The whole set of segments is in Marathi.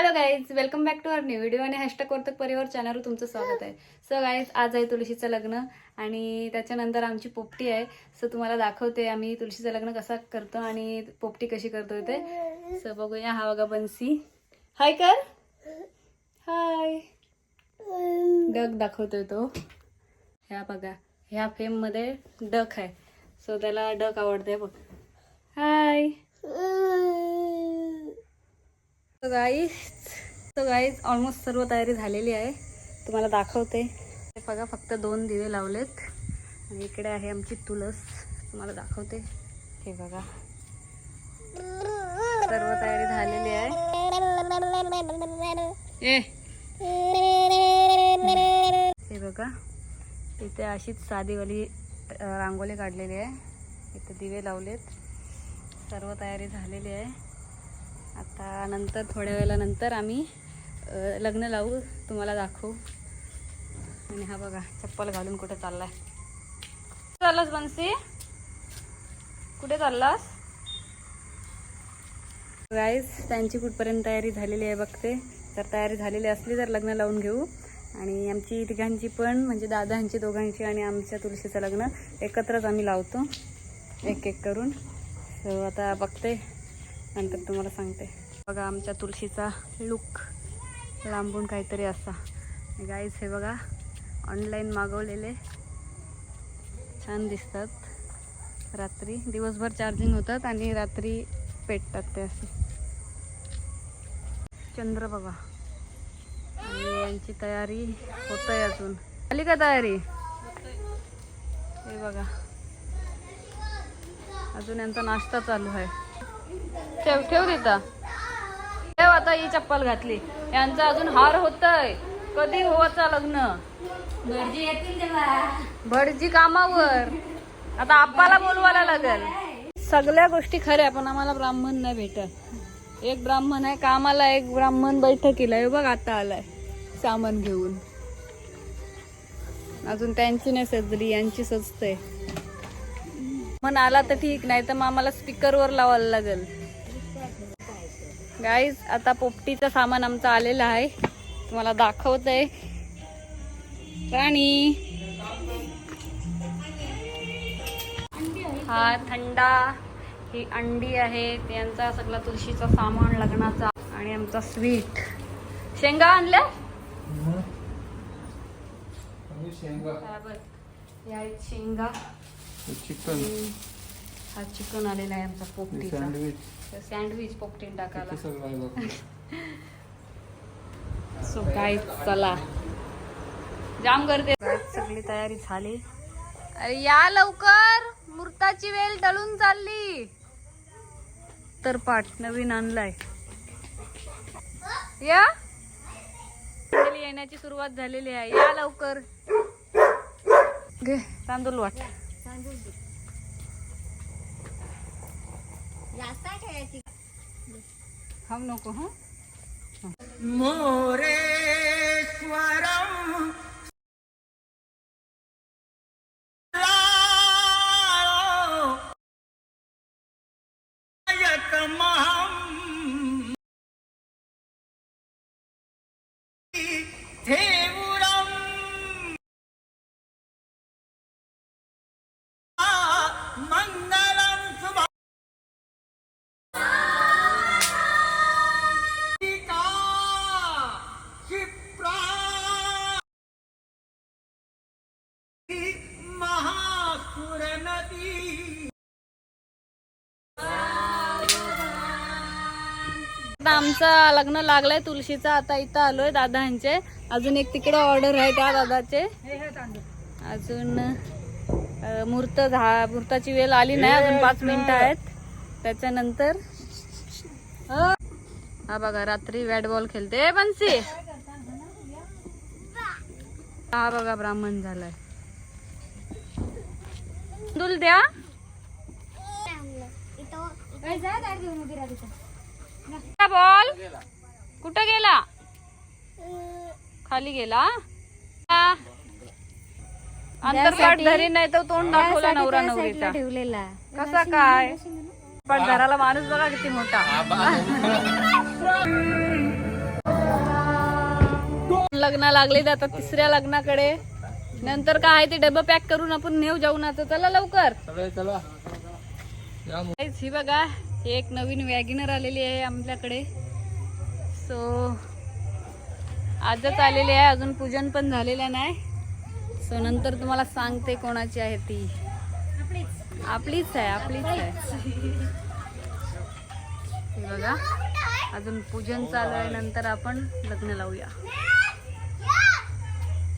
Hello guys welcome back to our new video आणि हॅशटॅग वर्तक परिवार चॅनलवर तुमचं स्वागत आहे. सो गाईज आज आहे तुळशीचं लग्न आणि त्याच्यानंतर आमची पोपटी आहे. सो तुम्हाला दाखवते आम्ही तुळशीचं लग्न कसा करतो आणि पोपटी कशी करतो ते सो बघूया हा बघा बन्सी. हाय कर. हाय डग दाखवतोय तो. ह्या बघा ह्या फेममध्ये डक आहे. सो त्याला डक आवडते बघ. हाय तर गाईज तर गाईज ऑलमोस्ट सर्व तयारी झालेली आहे. तुम्हाला दाखवते. बघा फक्त दोन दिवे लावलेत. आणि इकडे आहे आमची तुळस. तुम्हाला दाखवते. हे बघा. सर्व तयारी झालेली आहे. हे बघा. इथे अशीच साधीवाली रांगोळी काढलेली आहे. इथे दिवे लावलेत. सर्व तयारी झालेली आहे. आता नंतर थोड्या वेळानंतर आम्ही लग्न लावू तुम्हाला दाखवू. आणि हा बघा चप्पल घालून कुठे चाललाय. चाललास बन्सी? कुठे चाललास? गाईज त्यांची कुठपर्यंत तयारी झालेली आहे बघते. तर तयारी झालेली असली तर लग्न लावून घेऊ. आणि आमची तिघांची पण म्हणजे दादांची दोघांची आणि आमच्या तुळशीचं लग्न एकत्रच आम्ही लावतो. एक एक करून. सो आता बघते. नंतर तुम्हाला सांगते. बघा आमच्या तुळशीचा लुक लांबून काहीतरी असा. गाईज हे बघा ऑनलाईन मागवलेले. छान दिसतात. रात्री दिवसभर चार्जिंग होतात आणि रात्री पेटतात ते असे. चंद्र बघा. आणि यांची तयारी होत आहे अजून. आली का तयारी? हे बघा. अजून यांचा नाश्ता चालू आहे. ठेव ठेव देता ठेव आता ही चप्पल घातली. यांचा अजून हार होतय. कधी होवाचा लग्न? भटजी येतील भटजी कामावर. आता आप्पाला बोलवायला लागेल. सगळ्या गोष्टी खऱ्या पण आम्हाला ब्राह्मण नाही भेटत. एक ब्राह्मण आहे कामाला एक ब्राह्मण बैठकीला बघ आता आलाय सामान घेऊन. अजून त्यांची नाही सजली यांची सजते मन आला तर ठीक नाही तर मग आम्हाला स्पीकरवर लावायला लागेल. गाईज आता पोपटीचं सामान आमचं आलेलं आहे. तुम्हाला दाखवत आहे राणी. हा थंडा. ही अंडी आहे. यांचा सगळा तुळशीचा सामान लग्नाचा आणि आमचा स्वीट शेंगा आणल्या? शेंगा. चिकन. हा चिकन आलेला आहे आमचा पोपटीचा. सँडविच सँडविच पोपटीन टाकायला. सो काय चला. जाम करते सगळी तयारी झाली. अरे या लवकर. मूर्ताची वेल टळून चालली. तर पाठ नवीन आणलाय. या? येण्याची सुरुवात झालेली आहे. या लवकर. घे तांदूळ वाट. हम लोग को हूँ? मोरे स्वरम महम आता आमचं लग्न लागलंय तुळशीचा आता इथं आलोय दादांचे. अजून एक तिकडे ऑर्डर आहे त्या दादाचे. अजून मूर्त झा मूर्ताची वेळ आली नाही अजून पाच मिनिटं आहेत. त्याच्यानंतर हा बघा रात्री बॅट बॉल खेळते. बन्सी! हा बघा ब्राह्मण झालाय. तांदूळ द्या. बॉल. कुठं गेला? खाली गेला. अंतरपाठ धरी नाही तर तोंड दाखवला नवरा नवरीचा. ठेवलेला. कसा काय? पण घराला माणूस बघा किती मोठा. लग्न लागले आता तिसऱ्या लग्नाकडे. नंतर काय ते डबं पॅक करून आपण नेऊ जाऊ ना तर चला लवकर. चला. ही बघा एक नवीन वॅगिनर आलेली आहे आपल्याकडे सो आजच आलेली आहे. अजून पूजन पण झालेलं नाही. सो नंतर तुम्हाला सांगते कोणाची आहे ती. आपलीच आहे आपलीच आहे. बघा अजून पूजन चालू आहे. नंतर आपण लग्न लावूया.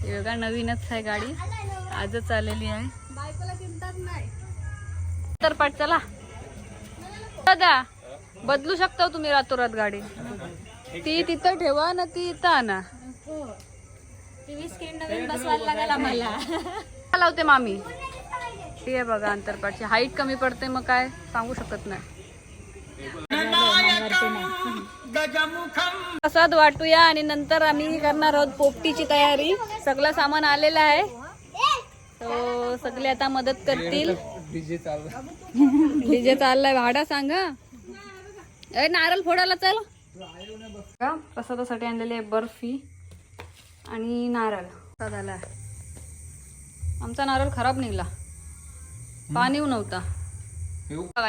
योगा बघा नवीनच आहे गाडी. आजच आलेली आहे. तर पाठ चला. दादा बदलू शकता हो तुम्ही रातोरात गाडी. ती तिथं ठेवा ना ती इथं आणा. बसवायला लावते मामी? ती आहे बघा अंतरपाठची हाईट कमी पडते मग काय सांगू शकत नाही. प्रसाद वाटूया आणि नंतर आम्ही करणार आहोत पोपटीची तयारी. सगळं सामान आलेलं आहे. तो सगळे आता मदत करतील. डीजे चालला डीजे चाललाय. भाडा सांगा. ए नारळ फोडायला चल. का प्रसादासाठी आणलेली आहे बर्फी आणि नारळ. प्रसाद आला. आमचा नारळ खराब निघाला. पाणी नव्हता.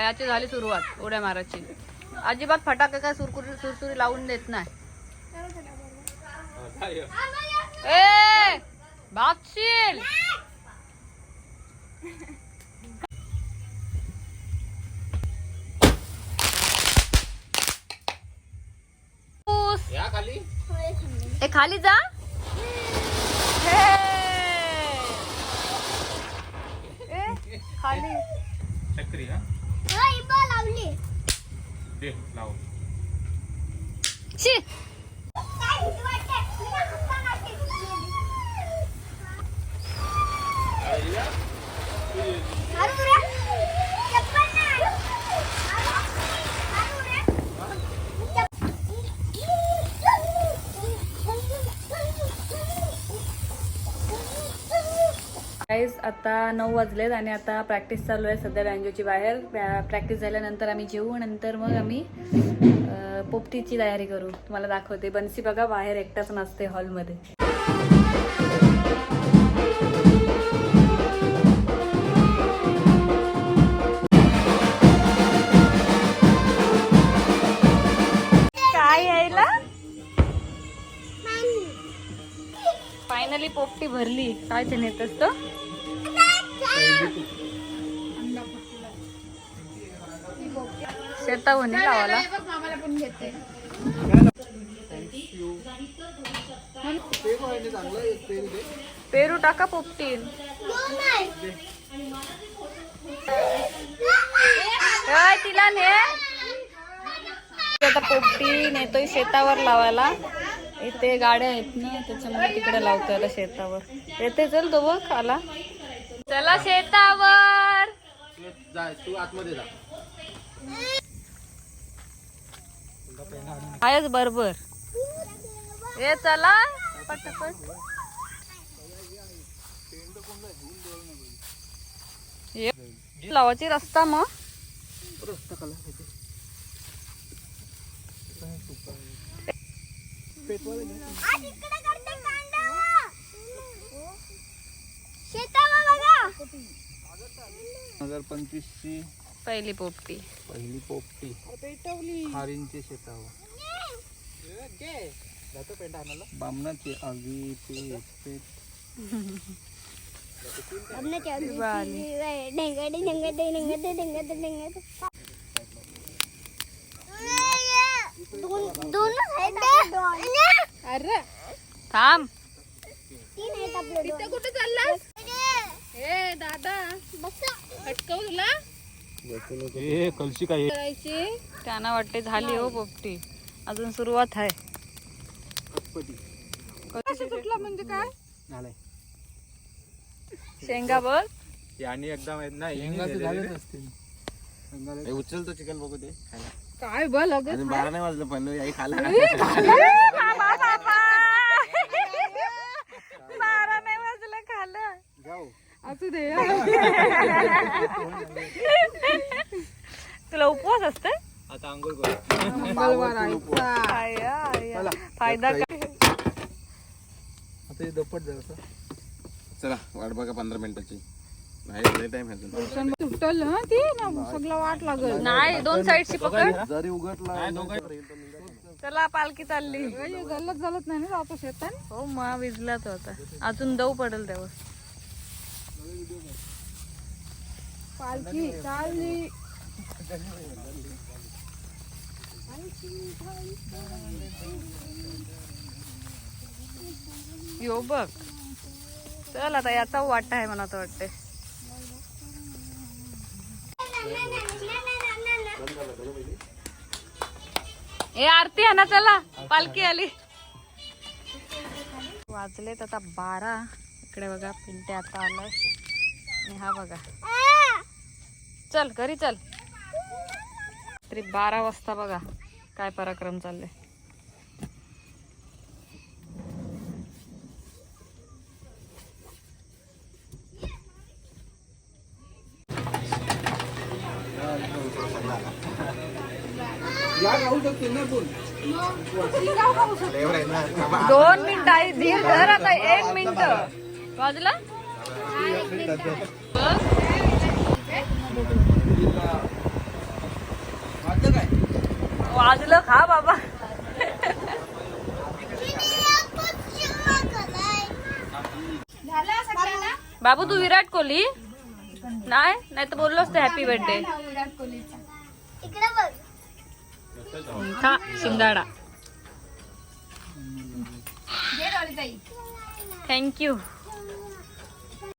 याची झाली सुरुवात उड्या मारायची. अजिबात फटाके काय सुरकुरी सुरसुरी लावून देत नाही. ए भागशील ए खाली जा. हे. ए, खाली. छत्री हा? दे लाव शी. गाईज आता नऊ वाजलेत आणि आता प्रॅक्टिस चालू आहे सध्या बँजोची बाहेर. प्रॅक्टिस झाल्यानंतर आम्ही जेवू नंतर मग आम्ही पोपटीची तयारी करू. तुम्हाला दाखवते. बन्सी बघा बाहेर एकटाच नसते हॉलमध्ये. फायनली पोपटी भरली. काय ते नेत असतं लावाला पेरू टाका पोपटी काय तिला ने. आता पोपटी नेतोय शेतावर लावायला. इथे गाड्या आहेत ना त्याच्यामुळे तिकडे लावतोय आता शेतावर. येते चल तो बघ आला चला शेतावर. जाय तू आतमध्ये जा. आहेच बरोबर. ये चला. पटापट. ये. लावायची रस्ता मग. हजार पंचवीस ची पहिली पोपटी. पहिली पोपटी. हारींचे शेतावर बामणाचे आगी पेट पेट. थांब. कुठे चाललास? ए दादा हटकव तुला ए कलशी काय? करायची? त्यांना वाटते झाली हो पोपटी. अजून सुरुवात आहे. कुठला म्हणजे काय? झालंय. शेंगा बघ. आणि एकदा माहीत नाही शेंगाचं झालेच असते. उचलतो चिकन बघू ते खायला. काय बघ लगेच बारा नाही वाजलं पण आई खाला बारा नाही वाजलं खालं जाऊ असू दे तुला उपवास असते आता आंघोळ करू. मंगळवार आयचा आया, आया. फायदा काय? चला. आता वाट बघा पंधरा मिनिटाची. नाही टाइम अजून. तुटल ना ती? ना सगळं वाट लागल. नाही दोन साईडची पकड. जरी उघडला चला पालखी चालली. गल्लत झालत नाही ना आता शेतात? हो मा विजला तो आता अजून दव पडेल तेव्हा. पालखी चालली यो बघ. चल आता याचा वाटा आहे मला तर वाटते ए आरती आहे ना चला. पालखी आली. वाजलेत आता बारा. इकडे बघा पिंटे आता आलाय. आणि हा बघा. चल घरी चल. तरी बारा वाजता बघा काय पराक्रम चालले दोन मिनिट आई धीर धर आता एक मिनिट. वाजला? वाजलं खा बाबा. बाबू तू विराट कोहली? नाही नाही तर बोललो असते हॅपी बर्थडे खा शिंगाडा. थँक्यू